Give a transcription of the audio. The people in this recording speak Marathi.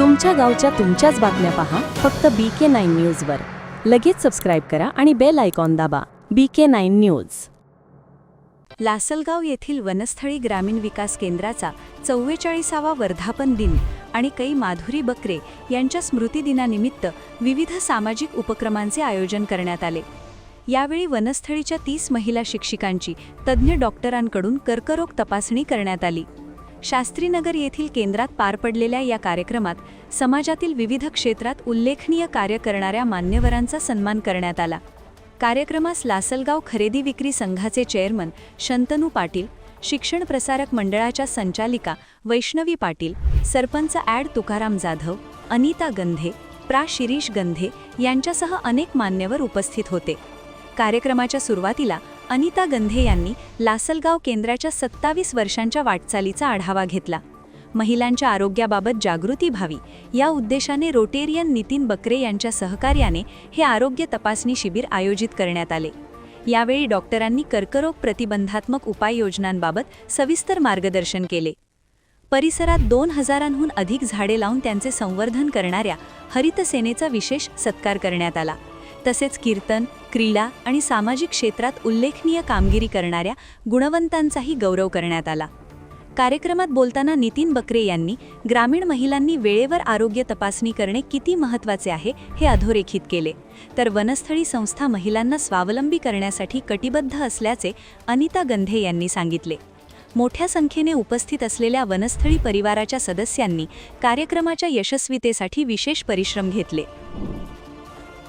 तुमच्या गावच्या तुमच्याच बातम्या पहा. फक्त बी के नाईन न्यूजवर. लगेच सबस्क्राईब करा आणि बेल आयकॉन दाबा. B K nine news. Lasalgaon येथील वनस्थळी ग्रामीण विकास केंद्राचा चव्वेचाळीसावा वर्धापन दिन आणि कै माधुरी बकरे यांच्या स्मृतिदिनानिमित्त विविध सामाजिक उपक्रमांचे आयोजन करण्यात आले. यावेळी वनस्थळीच्या तीस महिला शिक्षिकांची तज्ज्ञ डॉक्टरांकडून कर्करोग तपासणी करण्यात आली. शास्त्रीनगर येथील केंद्रात पार पडलेल्या या कार्यक्रमात समाजातील विविध क्षेत्रात उल्लेखनीय कार्य करणाऱ्या मान्यवरांचा सन्मान करण्यात आला. कार्यक्रमास लासलगाव खरेदी विक्री संघाचे चेअरमन शंतनू पाटील शिक्षण प्रसारक मंडळाच्या संचालिका वैष्णवी पाटील सरपंच ॲड तुकाराम जाधव अनिता गंधे प्रा. शिरीष गंधे यांच्यासह अनेक मान्यवर उपस्थित होते. कार्यक्रमाच्या सुरुवातीला अनिता गंधे यांनी लासलगाव केंद्राच्या सत्तावीस वर्षांच्या वाटचालीचा आढावा घेतला. महिलांच्या आरोग्याबाबत जागृती व्हावी या उद्देशाने रोटेरियन नितीन बकरे यांच्या सहकार्याने हे आरोग्य तपासणी शिबिर आयोजित करण्यात आले. यावेळी डॉक्टरांनी कर्करोग प्रतिबंधात्मक उपाययोजनांबाबत सविस्तर मार्गदर्शन केले. परिसरात दोन हजारांहून अधिक झाडे लावून त्यांचे संवर्धन करणाऱ्या हरित सेनेचा विशेष सत्कार करण्यात आला. तसेच कीर्तन क्रीडा आणि सामाजिक क्षेत्रात उल्लेखनीय कामगिरी करणाऱ्या गुणवंतांचाही गौरव करण्यात आला. कार्यक्रमात बोलताना नितीन बकरे यांनी ग्रामीण महिलांनी वेळेवर आरोग्य तपासणी करणे किती महत्त्वाचे आहे हे अधोरेखित केले. तर वनस्थळी संस्था महिलांना स्वावलंबी करण्यासाठी कटिबद्ध असल्याचे अनिता गंधे यांनी सांगितले. मोठ्या संख्येने उपस्थित असलेल्या वनस्थळी परिवाराच्या सदस्यांनी कार्यक्रमाच्या यशस्वीतेसाठी विशेष परिश्रम घेतले.